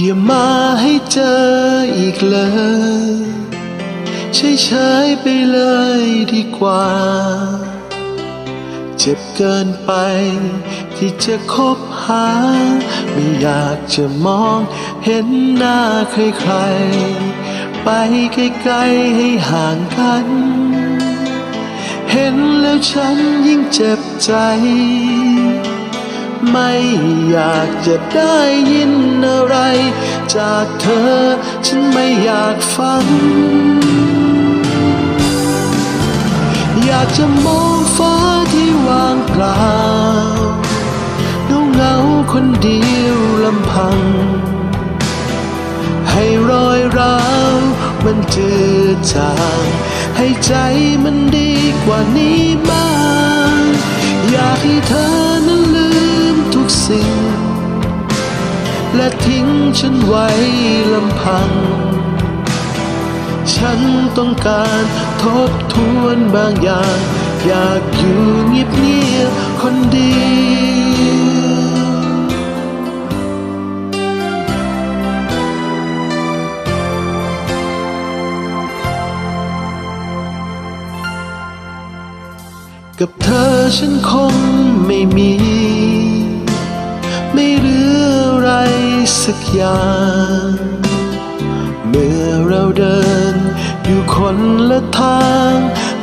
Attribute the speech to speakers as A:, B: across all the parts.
A: อย่ามาให้เจออีกเลยเฉยๆไปเลยดีกว่า เจ็บเกินไป ที่จะคบหา ไม่อยากจะมองเห็นหน้าใครๆ ไปไกลๆให้ห่างกัน เห็นแล้วฉันยิ่งเจ็บใจ ไม่อยากจะได้ยินอะไร จากเธอ ฉันไม่อยากฟัง อยากจะมองฟ้าที่ว่างเปล่าเงาเงาคนเดียวลำพัง ให้รอยร้าวมันจืดจางให้ใจมันดีกว่านี้บ้าง อยากให้เธอนั้น และทิ้งฉันไว้ลำพัง ฉันต้องการทบทวนบางอย่าง อยากอยู่เงียบๆคนเดียวกับเธอฉันคงไม่มี สักอย่าง เมื่อเราเดินอยู่คนละทาง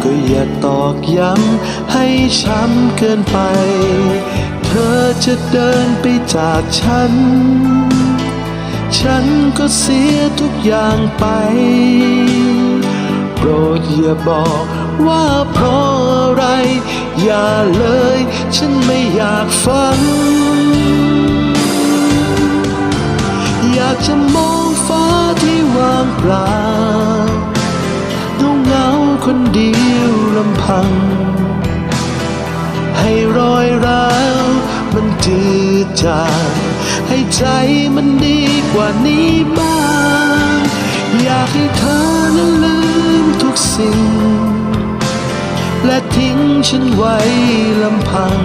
A: ก็อย่าตอกย้ำให้ช้ำเกินไป เธอจะเดินไปจากฉัน ฉันก็เสียทุกอย่างไป โปรดอย่าบอกว่าเพราะอะไร อย่าเลย ฉันไม่อยากฟังากจะมองฟ้าที่ว่างเปล่าเงเงาคนเดียวลำพัง ให้รอยร้าวมันจืดจางให้ใจมันดีกว่านี้บ้าง อยากให้เธอนั้นลืมทุกสิ่ง และทิ้งฉันไว้ลำพัง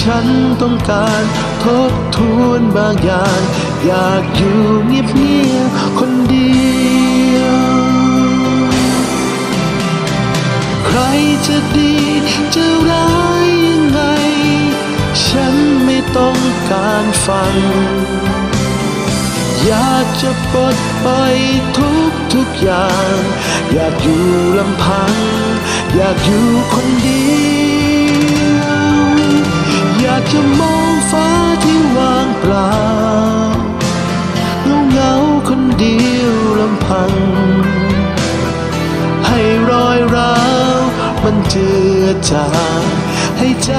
A: ฉันต้องการทบทวนบางอย่าง อยากอยู่เงียบๆคนเดียว ใครจะดีจะร้ายยังไง ฉันไม่ต้องการฟัง อยากจะปลดปล่อยทุกทุกอย่าง อยากอยู่ลำพัง อยากอยู่คนเดียว จะมองฟ้าที่ว่างเปล่าเงาเงาคนเดียวลำพัง ให้รอยร้าวมันเจือจางให้ใจ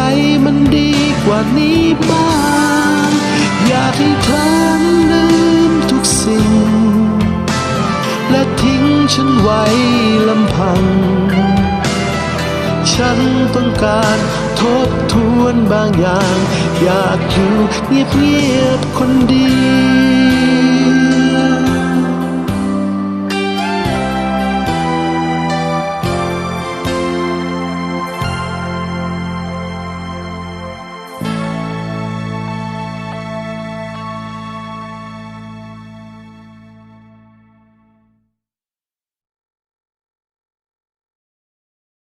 A: มันดีกว่านี้บ้าง อยากให้เธอนลืมทุกสิ่ง และทิ้งฉันไว้ลำพัง การทบทวนบางอย่าง อยากอยู่เงียบๆคนเดียว